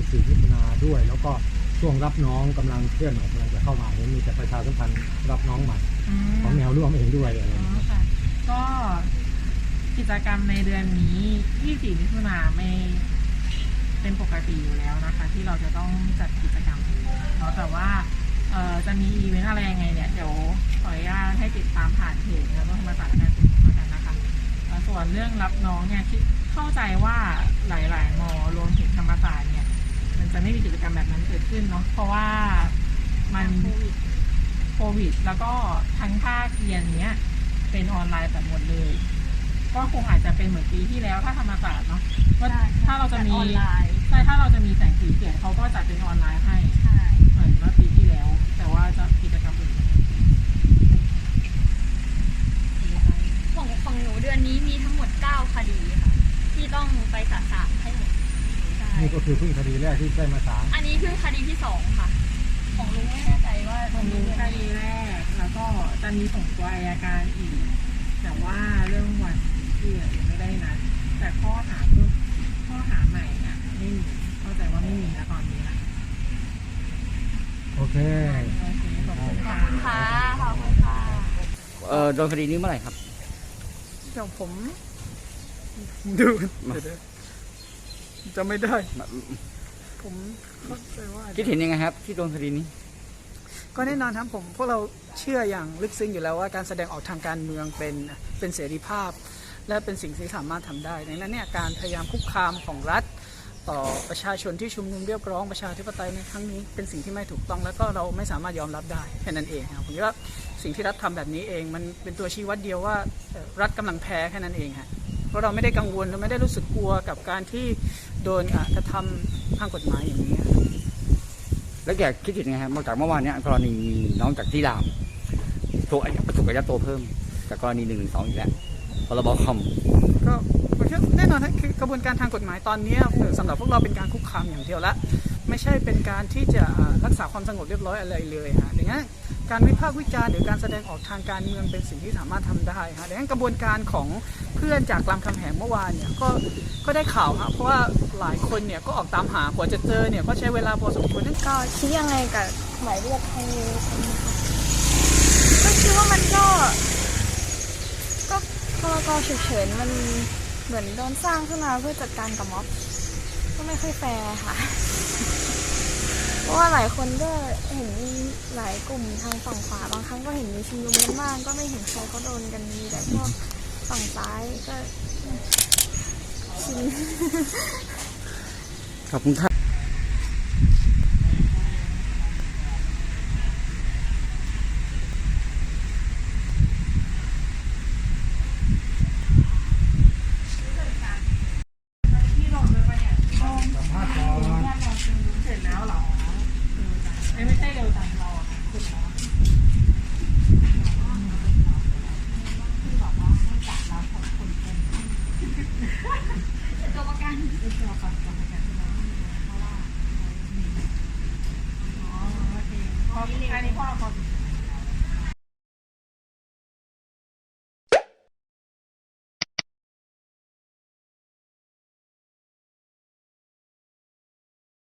24มิถุนาด้วย แล้วก็ช่วงรับน้องกำลังเคลื่อนไหวกำลังจะเข้ามาเห็นมีแต่ประชาสัมพันธ์รับน้องใหม่อืมของแนวร่วมเองด้วยอะไรออ๋ย่างอเงี้ยค่ะก็กิจกรรมในเดือนนี้24มิถุนาไม่เป็นปกติอยู่แล้วนะคะ ที่เราจะต้องจัดกิจกรรมเนาะแต่ว่าเอ่อจะมีอีเวนต์อะไรยังไงเนี่ยเดี๋ยวขออนุญาตให้ติดตามผ่านเพจแล้วก็ธรรมศาสตร์การชุมนุมแล้วกันนะคะเอ่อส่วนเรื่องรับน้องเนี่ยคิดเข้าใจว่าหลาย ๆ มอรวมถึงธรรมศาสตร์เนี่ยมัน จะไม่มีกิจกรรมแบบนั้นเกิดขึ้นเนาะเพราะว่ามันโควิด แล้วก็ทั้งภาคเรียนเนี้ย เป็นออนไลน์แบบหมดเลย ก็คงอาจจะเป็นเหมือนปีที่แล้วถ้าธรรมศาสตร์เนาะว่าใช่ถ้าเราจะมีออนไลน์ใช่ถ้าเราจะมีแสงสีเสียงเขาก็จัดเป็นออนไลน์ให้ใช่เหมือนเมื่อปีที่แล้ว แต่ว่าจะกิจกรรมอื่นไม่ได้ของของหนูเดือนนี้มีทั้งหมด 9 คดีค่ะ ที่ต้องไปสาสางให้หมดใช่ นี่ก็คือเพิ่งคดีแรกที่ได้มาศาลอันนี้เพิ่งคดีที่สองค่ะ ของลุงไม่แน่ใจว่าของลุงคดีแรก แล้วก็จะมีส่งตัวอายการอีก แต่ว่าเรื่องวันที่เหลือยังไม่ได้นัดแต่ข้อหาเพิ่มข้อหาใหม่เนี่ยไม่มีเข้าใจว่าไม่มีนะตอนนี้นะโอเคโอเคขอบคุณค่ะค่ะขอบคุณค่ะเออโดนคดีนี้เมื่อไหร่ครับเดี๋ยวผมดูเดี๋ยวๆ จะไม่ได้ ผมเข้าใจว่าคิดเห็นยังไงครับ ที่โดนคดีนี้ ก็แน่นอนครับผมพวกเราเชื่ออย่างลึกซึ้งอยู่แล้วว่าการแสดงออกทางการเมืองเป็นเป็นเสรีภาพ และเป็นสิ่งที่สามารถทำได้ดังนั้นเนี่ยการพยายามคุกคามของรัฐ ต่อประชาชนที่ชุมนุมเรียกร้องประชาธิปไตยในครั้งนี้เป็นสิ่งที่ไม่ถูกต้อง แล้วก็เราไม่สามารถยอมรับได้แค่นั้นเองครับผมคิดว่าสิ่งที่รัฐทำแบบนี้เอง มันเป็นตัวชี้วัดเดียวว่าเอ่อรัฐกำลังแพ้แค่นั้นเองฮะ เพราะเราไม่ได้กังวลเราไม่ได้รู้สึกกลัวกับการที่โดนอะกระทำทางกฎหมายอย่างนี้ครับแล้วแกคิดเห็นยังไงครับนอกจากเมื่อวานเนี้ยกรณีมีน้องจากที่รามถูกอายัดถูกอายัดตัวเพิ่มจากกรณีหนึ่งหนึ่งสองอีกแล้วพรบคอมก็ผมคิดว่าแน่นอนนะคือกระบวนการทางกฎหมายตอนนี้เอ่อสำหรับพวกเราเป็นการคุกคามอย่างเดียวละไม่ใช่เป็นการที่จะอ่ารักษาความสงบเรียบร้อยอะไรเลยฮะดังนั้น การวิพากษ์วิจารณ์หรือการแสดงออกทางการเมืองเป็นสิ่งที่สามารถทำได้ฮะดังนั้นกระบวนการของเพื่อนจากรามคำแหงเมื่อวานเนี่ยก็ก็ได้ข่าวฮะเพราะว่าหลายคนเนี่ยก็ออกตามหากว่าจะเจอเนี่ยก็ใช้เวลาพอสมควรนั่นก็คิดยังไงกับหมายเรียกครั้งนี้ใช่ไหมคะก็คิดว่ามันก็ ก็พรกฉุกเฉินมันเหมือนโดนสร้างขึ้นมาเพื่อจัดการกับม็อบก็ไม่ค่อยแฟร์ค่ะ เพราะว่าหลายคนก็เห็นมี กลุ่มทางฝั่งขวาบางครั้งก็เห็นมีชุมนุมกันบ้างก็ไม่เห็นใครเขาโดนกันมีแต่พวกฝั่งซ้ายก็ชินขอบคุณครับที่ลงไปปะเนี่ยลงสัมภาษณ์ก่อนเสร็จแล้วเหรอเอ้ยไม่ใช่เร็วจังเราอะเสร็จแล้ว ตัวประกัน อันนี้พ่อเราพอ